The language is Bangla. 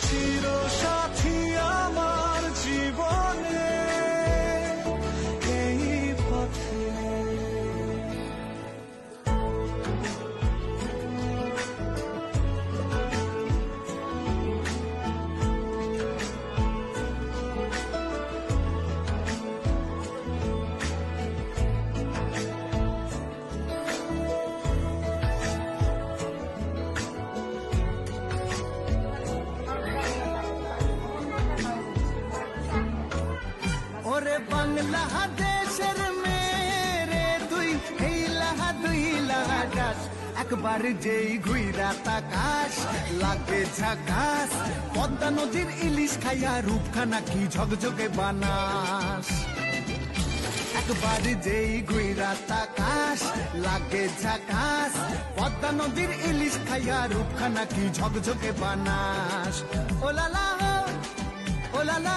chido ওরে বাংলা দেশের মেরে তুই, এই লাহা দুই লাগাস একবার যেই ঘুইরা তাকাস, লাগে ঝাকাস, পদ্মা নদীর ইলিশ খাইয়া রূপখানা কি ঝকঝকে বানাস। একবার যেই ঘুইরা তাকাস, লাগে ঝাকাস, পদ্মা নদীর ইলিশ খাইয়া রূপখানা কি ঝকঝকে বানাস। Oh la la oh la la